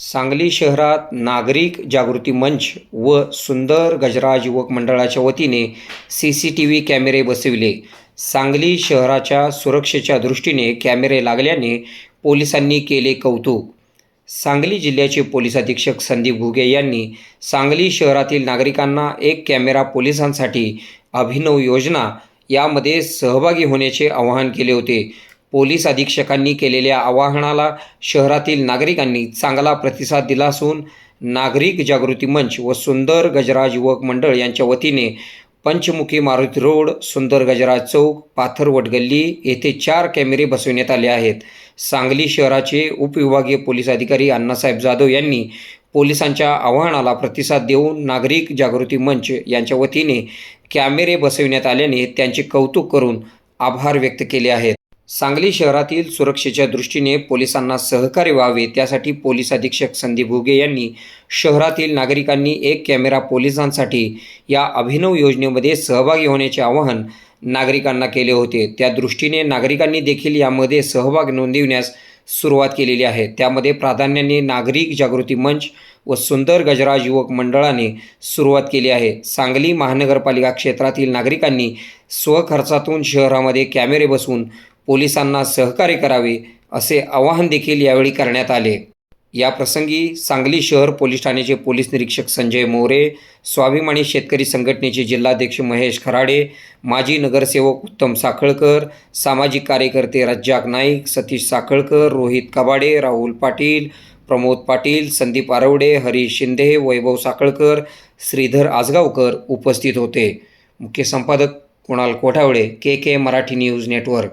सांगली शहरात नागरिक जागृती मंच व सुंदर गजराज युवक मंडळाच्या वतीने सी सी टी व्ही कॅमेरे बसविले. सांगली शहराच्या सुरक्षेच्या दृष्टीने कॅमेरे लागल्याने पोलिसांनी केले कौतुक. सांगली जिल्ह्याचे पोलीस अधीक्षक संदीप घुगे यांनी सांगली शहरातील नागरिकांना एक कॅमेरा पोलिसांसाठी अभिनव योजना यामध्ये सहभागी होण्याचे आवाहन केले होते. पोलीस अधीक्षकांनी केलेल्या आवाहनाला शहरातील नागरिकांनी चांगला प्रतिसाद दिला असून नागरिक जागृती मंच व सुंदर गजराज युवक मंडळ यांच्या वतीने पंचमुखी मारुती रोड सुंदर गजराज चौक पाथरवट गल्ली येथे चार कॅमेरे बसविण्यात आले आहेत. सांगली शहराचे उपविभागीय पोलीस अधिकारी अण्णासाहेब जाधव यांनी पोलिसांच्या आवाहनाला प्रतिसाद देऊन नागरिक जागृती मंच यांच्या वतीने कॅमेरे बसविण्यात आल्याने त्यांचे कौतुक करून आभार व्यक्त केले आहेत. सांगली शहरातील सुरक्षेच्या दृष्टीने पोलिसांना सहकार्य व्हावे त्यासाठी पोलीस अधीक्षक संदीप घुगे यांनी शहरातील नागरिकांनी एक कॅमेरा पोलिसांसाठी या अभिनव योजनेमध्ये सहभागी होण्याचे आवाहन नागरिकांना केले होते. त्या दृष्टीने नागरिकांनी देखील यामध्ये सहभाग नोंदविण्यास सुरुवात केलेली आहे. त्यामध्ये प्राधान्याने नागरिक जागृती मंच व सुंदर गजराज युवक मंडळाने सुरुवात केली आहे. सांगली महानगरपालिका क्षेत्रातील नागरिकांनी स्वखर्चातून शहरामध्ये कॅमेरे बसवून पोलिसांना सहकार्य करावे असे आवाहन देखील यावेळी करण्यात आले. या प्रसंगी सांगली शहर पोलीस ठाण्याचे पोलीस निरीक्षक संजय मोरे स्वाभिमानी शेतकरी संघटनेचे जिल्हाध्यक्ष महेश खराडे माजी नगरसेवक उत्तम साखळकर सामाजिक कार्यकर्ते रज्जाक नाईक सतीश साखळकर रोहित कबाडे राहुल पाटील प्रमोद पाटील संदीप आरवडे हरीश शिंदे वैभव साखळकर श्रीधर आजगावकर उपस्थित होते. मुख्य संपादक Kunal Kothawade K K Marathi news network.